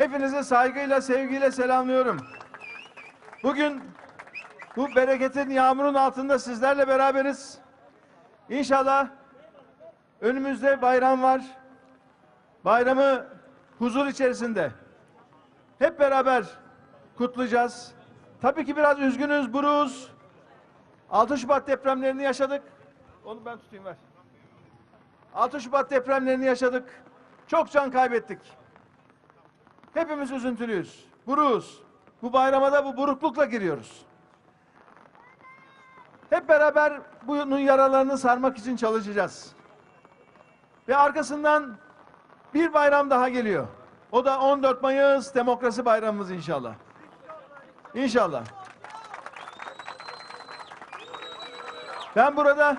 Hepinizi saygıyla, sevgiyle selamlıyorum. Bugün bu bereketin yağmurun altında sizlerle beraberiz. İnşallah önümüzde bayram var. Bayramı huzur içerisinde hep beraber kutlayacağız. Tabii ki biraz üzgünüz, buruz. 6 Şubat depremlerini yaşadık. Onu ben tutayım ver. 6 Şubat depremlerini yaşadık. Çok can kaybettik. Hepimiz üzüntülüyüz. Buruz. Bu bayrama da bu buruklukla giriyoruz. Hep beraber bunun yaralarını sarmak için çalışacağız. Ve arkasından bir bayram daha geliyor. O da 14 Mayıs Demokrasi Bayramımız inşallah. İnşallah. Ben burada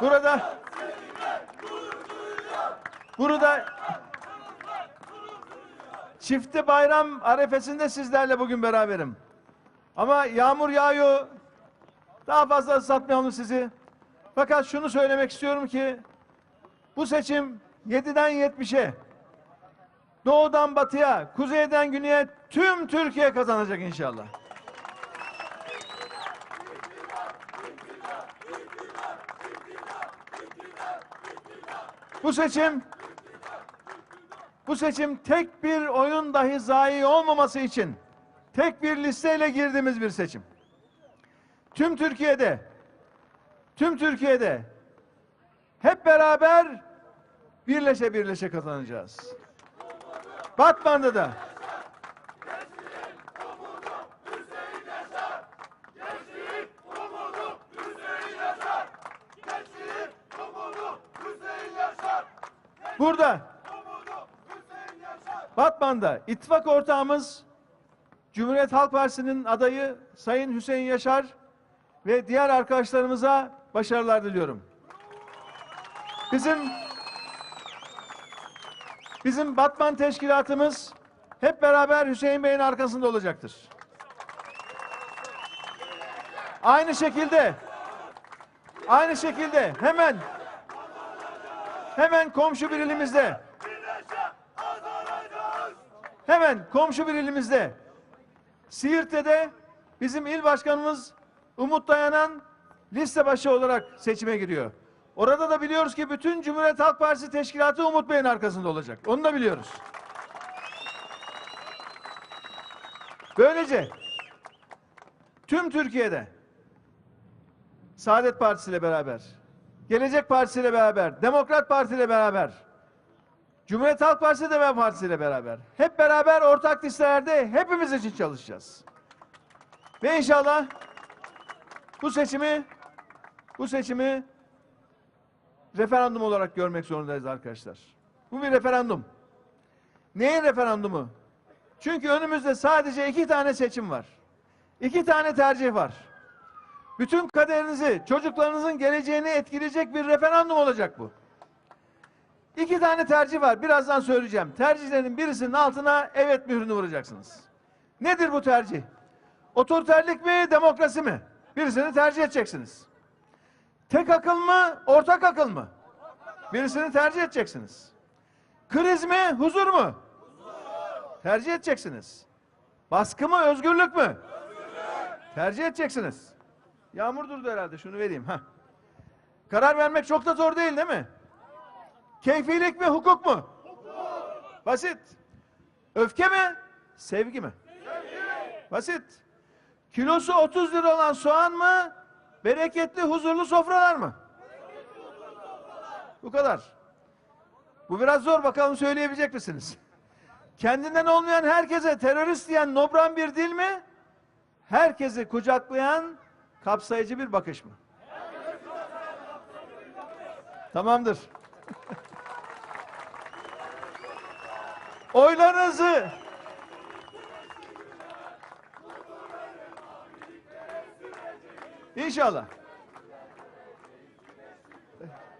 burada burada çifte bayram arefesinde sizlerle bugün beraberim. Ama yağmur yağıyor. Daha fazla ıslatmayalım sizi. Fakat şunu söylemek istiyorum ki bu seçim 7'den 70'e doğudan batıya, kuzeyden güneye tüm Türkiye kazanacak inşallah. Bu seçim bu seçim tek bir oyun dahi zayi olmaması için tek bir listeyle girdiğimiz bir seçim. Tüm Türkiye'de tüm Türkiye'de hep beraber birleşe birleşe kazanacağız. Batman'da da Burada Batman'da ittifak ortağımız Cumhuriyet Halk Partisi'nin adayı Sayın Hüseyin Yaşar ve diğer arkadaşlarımıza başarılar diliyorum. Bizim bizim Batman teşkilatımız hep beraber Hüseyin Bey'in arkasında olacaktır. Aynı şekilde aynı şekilde hemen hemen komşu bir ilimizde hemen komşu bir ilimizde Siirt'te de bizim il başkanımız Umut Dayanan liste başı olarak seçime giriyor. Orada da biliyoruz ki bütün Cumhuriyet Halk Partisi teşkilatı Umut Bey'in arkasında olacak. Onu da biliyoruz. Böylece tüm Türkiye'de Saadet Partisi ile beraber, Gelecek Partisi ile beraber, Demokrat Parti ile beraber, Cumhuriyet Halk Partisi Deva Partisi ile beraber, hep beraber ortak listelerde hepimiz için çalışacağız. Ve inşallah bu seçimi bu seçimi referandum olarak görmek zorundayız arkadaşlar. Bu bir referandum. Neyin referandumu? Çünkü önümüzde sadece iki tane seçim var. İki tane tercih var. Bütün kaderinizi, çocuklarınızın geleceğini etkileyecek bir referandum olacak bu. İki tane tercih var. Birazdan söyleyeceğim. Tercihlerin birisinin altına evet mührünü vuracaksınız. Nedir bu tercih? Otoriterlik mi, demokrasi mi? Birisini tercih edeceksiniz. Tek akıl mı, ortak akıl mı? Birisini tercih edeceksiniz. Kriz mi, huzur mu? Tercih edeceksiniz. Baskı mı, özgürlük mü? Tercih edeceksiniz. Yağmur durdu herhalde. Şunu vereyim. Heh. Karar vermek çok da zor değil değil mi? Keyfilik mi, hukuk mu? Basit. Öfke mi, sevgi mi? Basit. Kilosu 30 lira olan soğan mı? Bereketli, huzurlu sofralar mı? Bu kadar. Bu biraz zor. Bakalım söyleyebilecek misiniz? Kendinden olmayan herkese terörist diyen nobran bir dil mi? Herkesi kucaklayan kapsayıcı bir bakış mı? Tamamdır. Oylarınızı İnşallah.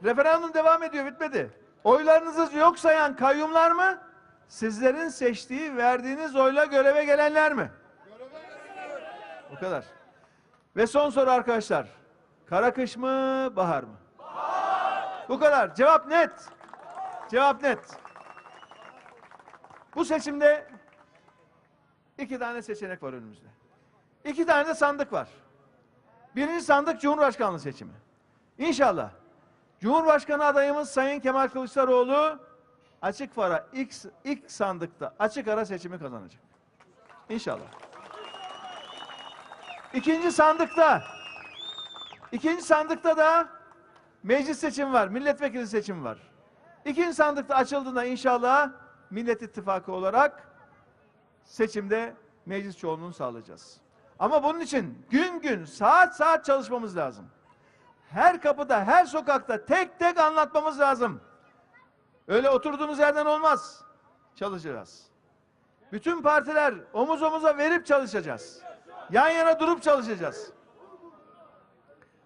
Referandum devam ediyor, bitmedi. Oylarınızı yok sayan kayyumlar mı? Sizlerin seçtiği, verdiğiniz oyla göreve gelenler mi? O kadar. Ve son soru arkadaşlar. Kara kış mı, bahar mı? Bahar. Bu kadar. Cevap net. Cevap net. Bu seçimde iki tane seçenek var önümüzde. İki tane de sandık var. Birinci sandık Cumhurbaşkanlığı seçimi. İnşallah Cumhurbaşkanı adayımız Sayın Kemal Kılıçdaroğlu açık ara ilk, ilk sandıkta açık ara seçimi kazanacak. İnşallah. İkinci sandıkta ikinci sandıkta da meclis seçimi var, milletvekili seçimi var. İkinci sandıkta açıldığında inşallah Millet İttifakı olarak seçimde meclis çoğunluğunu sağlayacağız. Ama bunun için gün gün, saat saat çalışmamız lazım. Her kapıda, her sokakta tek tek anlatmamız lazım. Öyle oturduğumuz yerden olmaz. Çalışacağız. Bütün partiler omuz omuza verip çalışacağız. Yan yana durup çalışacağız.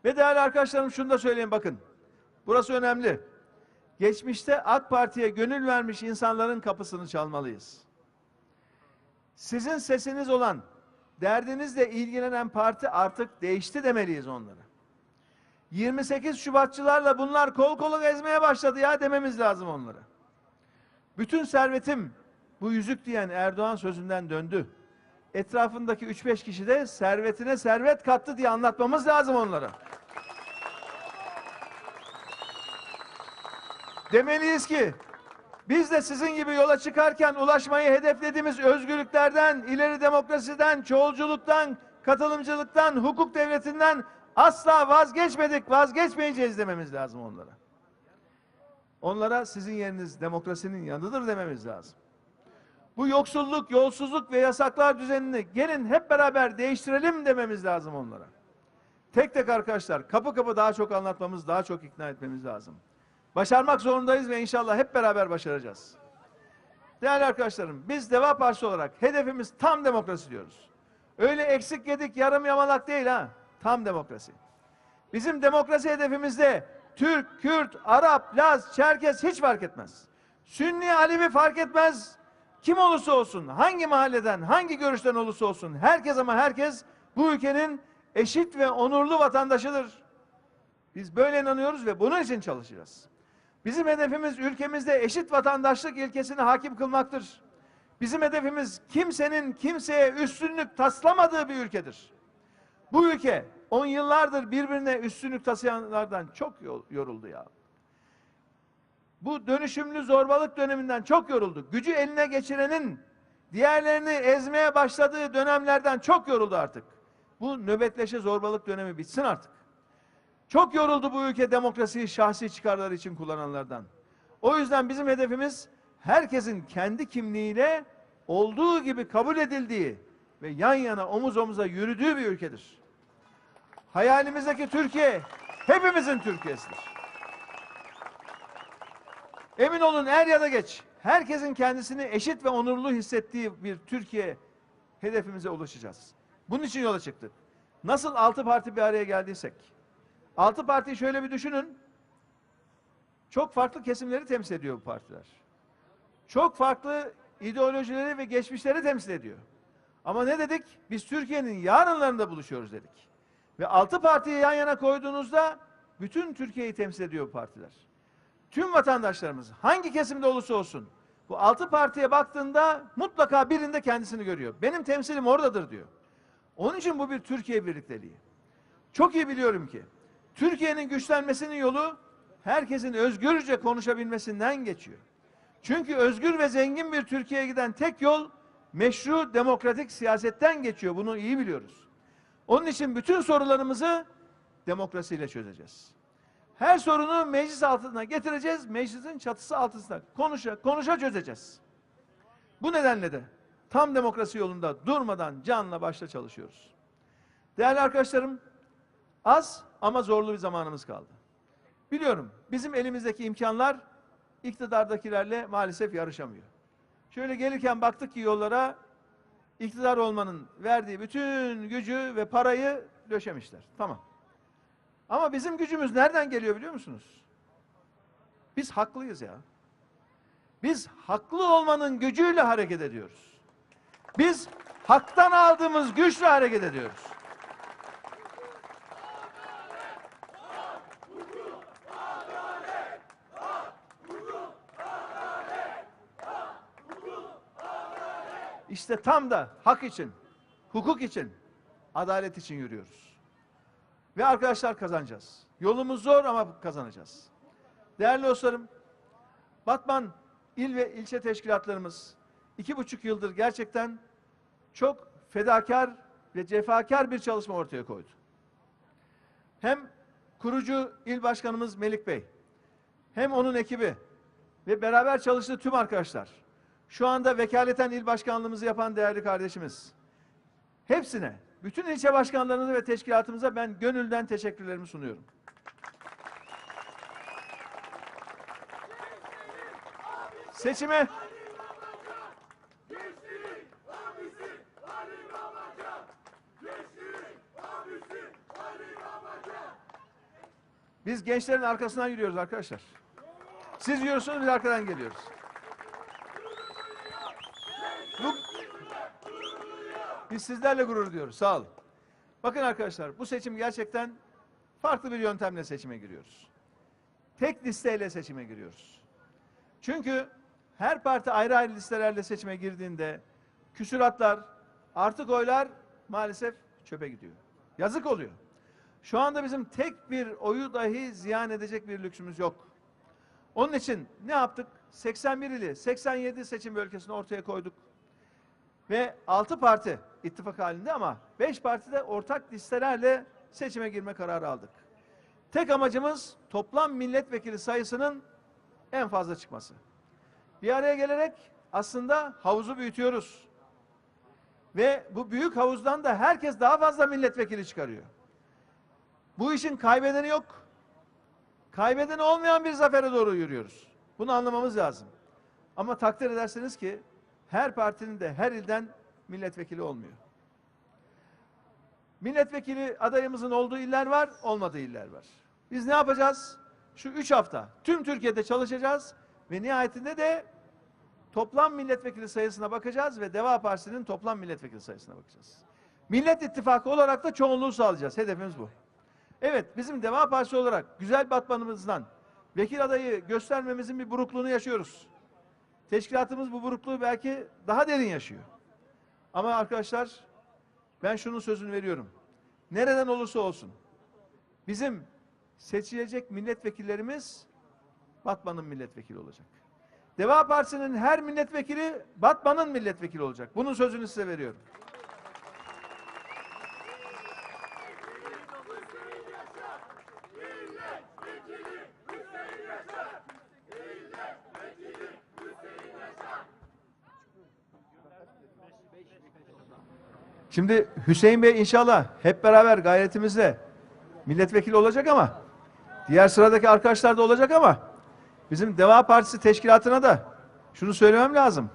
Ve değerli arkadaşlarım şunu da söyleyeyim bakın. Burası önemli. Geçmişte AK Parti'ye gönül vermiş insanların kapısını çalmalıyız. Sizin sesiniz olan, derdinizle ilgilenen parti artık değişti demeliyiz onlara. 28 Şubatçılarla bunlar kol kola gezmeye başladı ya dememiz lazım onlara. Bütün servetim bu yüzük diyen Erdoğan sözünden döndü. Etrafındaki 3-5 kişi de servetine servet kattı diye anlatmamız lazım onlara. Demeliyiz ki biz de sizin gibi yola çıkarken ulaşmayı hedeflediğimiz özgürlüklerden, ileri demokrasiden, çoğulculuktan, katılımcılıktan, hukuk devletinden asla vazgeçmedik, vazgeçmeyeceğiz dememiz lazım onlara. Onlara sizin yeriniz demokrasinin yanıdır dememiz lazım. Bu yoksulluk, yolsuzluk ve yasaklar düzenini gelin hep beraber değiştirelim dememiz lazım onlara. Tek tek arkadaşlar kapı kapı daha çok anlatmamız, daha çok ikna etmemiz lazım. Başarmak zorundayız ve inşallah hep beraber başaracağız. Değerli arkadaşlarım, biz Deva Partisi olarak hedefimiz tam demokrasi diyoruz. Öyle eksik yedik, yarım yamalak değil ha. Tam demokrasi. Bizim demokrasi hedefimizde Türk, Kürt, Arap, Laz, Çerkes hiç fark etmez. Sünni, Alevi fark etmez. Kim olursa olsun, hangi mahalleden, hangi görüşten olursa olsun, herkes ama herkes bu ülkenin eşit ve onurlu vatandaşıdır. Biz böyle inanıyoruz ve bunun için çalışacağız. Bizim hedefimiz ülkemizde eşit vatandaşlık ilkesini hakim kılmaktır. Bizim hedefimiz kimsenin kimseye üstünlük taslamadığı bir ülkedir. Bu ülke on yıllardır birbirine üstünlük taslayanlardan çok yoruldu ya. Bu dönüşümlü zorbalık döneminden çok yoruldu. Gücü eline geçirenin diğerlerini ezmeye başladığı dönemlerden çok yoruldu artık. Bu nöbetleşe zorbalık dönemi bitsin artık. Çok yoruldu bu ülke demokrasiyi şahsi çıkarları için kullananlardan. O yüzden bizim hedefimiz herkesin kendi kimliğiyle olduğu gibi kabul edildiği ve yan yana omuz omuza yürüdüğü bir ülkedir. Hayalimizdeki Türkiye hepimizin Türkiye'sidir. Emin olun er ya da geç herkesin kendisini eşit ve onurlu hissettiği bir Türkiye hedefimize ulaşacağız. Bunun için yola çıktık. Nasıl altı parti bir araya geldiysek, altı partiyi şöyle bir düşünün. Çok farklı kesimleri temsil ediyor bu partiler. Çok farklı ideolojileri ve geçmişleri temsil ediyor. Ama ne dedik? Biz Türkiye'nin yarınlarında buluşuyoruz dedik. Ve altı partiyi yan yana koyduğunuzda bütün Türkiye'yi temsil ediyor bu partiler. Tüm vatandaşlarımız hangi kesimde olursa olsun bu altı partiye baktığında mutlaka birinde kendisini görüyor. Benim temsilim oradadır diyor. Onun için bu bir Türkiye birlikteliği. Çok iyi biliyorum ki Türkiye'nin güçlenmesinin yolu herkesin özgürce konuşabilmesinden geçiyor. Çünkü özgür ve zengin bir Türkiye'ye giden tek yol meşru demokratik siyasetten geçiyor. Bunu iyi biliyoruz. Onun için bütün sorularımızı demokrasiyle çözeceğiz. Her sorunu meclis altına getireceğiz. Meclisin çatısı altında konuşa konuşa çözeceğiz. Bu nedenle de tam demokrasi yolunda durmadan canla başla çalışıyoruz. Değerli arkadaşlarım, az ama zorlu bir zamanımız kaldı. Biliyorum bizim elimizdeki imkanlar iktidardakilerle maalesef yarışamıyor. Şöyle gelirken baktık ki yollara iktidar olmanın verdiği bütün gücü ve parayı döşemişler. Tamam. Ama bizim gücümüz nereden geliyor biliyor musunuz? Biz haklıyız ya. Biz haklı olmanın gücüyle hareket ediyoruz. Biz haktan aldığımız güçle hareket ediyoruz. İşte tam da hak için, hukuk için, adalet için yürüyoruz. Ve arkadaşlar kazanacağız. Yolumuz zor ama kazanacağız. Değerli dostlarım, Batman il ve ilçe teşkilatlarımız iki buçuk yıldır gerçekten çok fedakar ve cefakar bir çalışma ortaya koydu. Hem kurucu il başkanımız Melik Bey, hem onun ekibi ve beraber çalıştığı tüm arkadaşlar, şu anda vekaleten il başkanlığımızı yapan değerli kardeşimiz, hepsine, bütün ilçe başkanlarımıza ve teşkilatımıza ben gönülden teşekkürlerimi sunuyorum. Seçime Biz gençlerin arkasından yürüyoruz arkadaşlar. Siz yürüyorsunuz biz arkadan geliyoruz. Bu, biz sizlerle gurur duyuyoruz. Sağ olun. Bakın arkadaşlar bu seçim gerçekten farklı bir yöntemle seçime giriyoruz. Tek listeyle seçime giriyoruz. Çünkü her parti ayrı ayrı listelerle seçime girdiğinde küsuratlar, artık oylar maalesef çöpe gidiyor. Yazık oluyor. Şu anda bizim tek bir oyu dahi ziyan edecek bir lüksümüz yok. Onun için ne yaptık? 81 ili, 87 seçim bölgesini ortaya koyduk. Ve 6 parti ittifak halinde ama 5 parti de ortak listelerle seçime girme kararı aldık. Tek amacımız toplam milletvekili sayısının en fazla çıkması. Bir araya gelerek aslında havuzu büyütüyoruz. Ve bu büyük havuzdan da herkes daha fazla milletvekili çıkarıyor. Bu işin kaybedeni yok. Kaybedeni olmayan bir zafere doğru yürüyoruz. Bunu anlamamız lazım. Ama takdir ederseniz ki her partinin de her ilden milletvekili olmuyor. Milletvekili adayımızın olduğu iller var, olmadığı iller var. Biz ne yapacağız? Şu üç hafta tüm Türkiye'de çalışacağız ve nihayetinde de toplam milletvekili sayısına bakacağız ve Deva Partisi'nin toplam milletvekili sayısına bakacağız. Millet İttifakı olarak da çoğunluğu sağlayacağız. Hedefimiz bu. Evet, bizim Deva Partisi olarak güzel batmanımızdan vekil adayı göstermemizin bir burukluğunu yaşıyoruz. Teşkilatımız bu burukluğu belki daha derin yaşıyor. Ama arkadaşlar ben şunun sözünü veriyorum. Nereden olursa olsun bizim seçilecek milletvekillerimiz Batman'ın milletvekili olacak. Deva Partisi'nin her milletvekili Batman'ın milletvekili olacak. Bunun sözünü size veriyorum. Şimdi Hüseyin Bey inşallah hep beraber gayretimizle milletvekili olacak ama diğer sıradaki arkadaşlar da olacak ama bizim Deva Partisi teşkilatına da şunu söylemem lazım.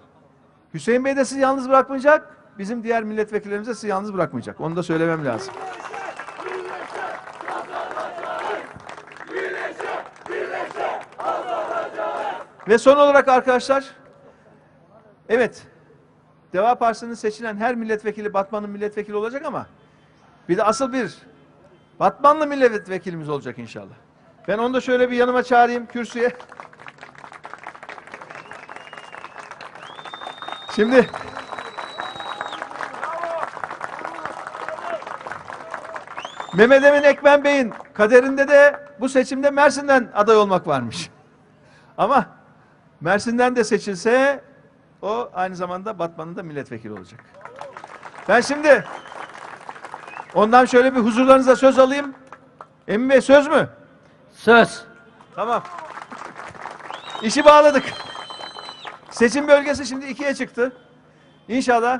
Hüseyin Bey de sizi yalnız bırakmayacak, bizim diğer milletvekillerimiz de sizi yalnız bırakmayacak. Onu da söylemem lazım. Ve son olarak arkadaşlar, evet, Deva Partisi'nin seçilen her milletvekili Batman'ın milletvekili olacak ama bir de asıl bir Batmanlı milletvekilimiz olacak inşallah. Ben onu da şöyle bir yanıma çağırayım kürsüye. Şimdi Mehmet Emin Ekmen Bey'in kaderinde de bu seçimde Mersin'den aday olmak varmış. Ama Mersin'den de seçilse o aynı zamanda Batman'ın da milletvekili olacak. Ben şimdi ondan şöyle bir huzurlarınıza söz alayım. Emin Bey söz mü? Söz. Tamam. İşi bağladık. Seçim bölgesi şimdi ikiye çıktı. İnşallah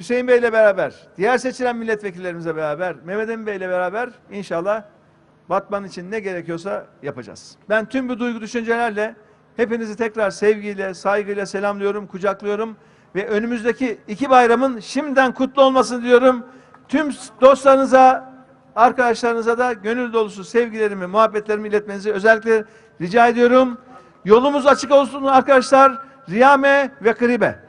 Hüseyin Bey ile beraber, diğer seçilen milletvekillerimizle beraber, Mehmet Emin Bey ile beraber inşallah Batman için ne gerekiyorsa yapacağız. Ben tüm bu duygu düşüncelerle hepinizi tekrar sevgiyle, saygıyla selamlıyorum, kucaklıyorum ve önümüzdeki iki bayramın şimdiden kutlu olmasını diyorum. Tüm dostlarınıza, arkadaşlarınıza da gönül dolusu sevgilerimi, muhabbetlerimi iletmenizi özellikle rica ediyorum. Yolumuz açık olsun arkadaşlar. Riyame ve Kribe.